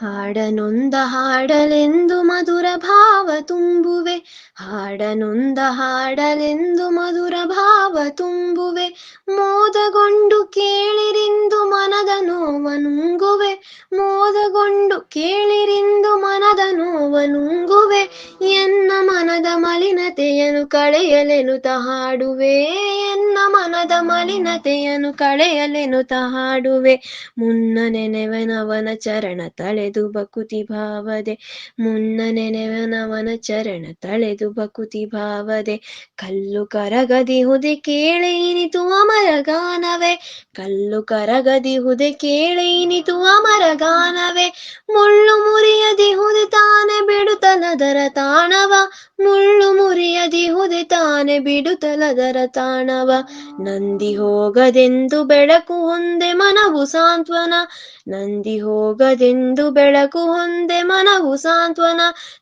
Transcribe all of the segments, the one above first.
ಹಾಡನೊಂದ ಹಾಡಲೆಂದು ಮಧುರ ಭಾವ ತುಂಬುವೆ. ಹಾಡನೊಂದ ಹಾಡಲೆಂದು ಮಧುರ ಭಾವ ತುಂಬುವೆ. ಮೋದಗೊಂಡು ಕೇಳಿರಿಂದು ಮನದ ನೋವನುಂಗುವೆ ಮೋದಗೊಂಡು ಕೇಳಿರಿಂದು ಮನದ ನೋವನುಂಗುವೆ ಎನ್ನ ಮನದ ಮಲಿನತೆಯನ್ನು ಕಳೆಯಲೆನುತ ಹಾಡುವೆ. ಎನ್ನ ಮನದ ಮಲಿನತೆಯನ್ನು ಕಳೆಯಲೆನು ಹಾಡುವೆ ಮುನ್ನ ನೆನೆವನವನ ಚರಣ ತಳೆದು ಬಕುತಿ ಭಾವದೆ. ಮುನ್ನ ನೆನೆವನವನ ಚರಣ ತಳೆದು ಬಕುತಿ ಭಾವದೆ. ಕಲ್ಲು ಕರಗದಿ ಹುದೆ ಗಾನವೇ ಕಲ್ಲು ಕರಗದಿ ಹುದೆ ಅಮರ ಮುರಿಯದಿಹುದೆ ತಾನೆ ಬಿಡುತ್ತಲದರ ತಾಣವ. ನಂದಿ ಹೋಗದೆಂದು ಬೆಳಕು ಹೊಂದೆ ಮನವು ಸಾಂತ್ವನ. ನಂದಿ ಹೋಗದೆಂದು ಬೆಳಕು ಹೊಂದೆ ಮನವು ಸಾಂತ್ವನ.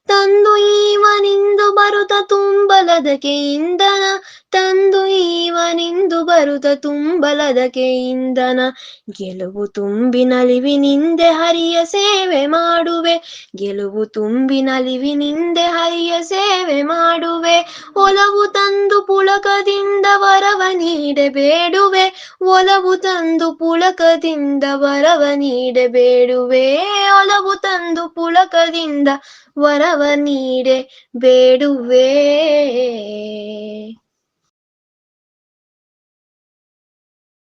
ತಂದು ಈವನಿಂದು ಬರುತ್ತ ತುಂಬಲದಕ್ಕೆ ಇಂಧನ. ತಂದು ಈವನಿಂದು ಬರುತ್ತ ತುಂಬಲದಕ್ಕೆ ಇಂಧನ. ಗೆಲುವು ತುಂಬಿನಲಿವಿನಿಂದೆ ಹರಿಯ ಸೇವೆ ಮಾಡುವೆ. ಗೆಲುವು ತುಂಬಿನಲಿವಿನಿಂದೆ ಹರಿಯ ಸೇವೆ ಮಾಡುವೆ. ಒಲವು ತಂದು ಪುಳಕದಿಂದ ವರವ ನೀಡೆ ಬೇಡುವೆ. ಒಲವು ತಂದು ಪುಳಕದಿಂದ ವರವ ನೀಡೆ ಬೇಡುವೆ. ಒಲವು ತಂದು ಪುಳಕದಿಂದ ವರವ ನೀಡೆ ಬೇಡುವೆ.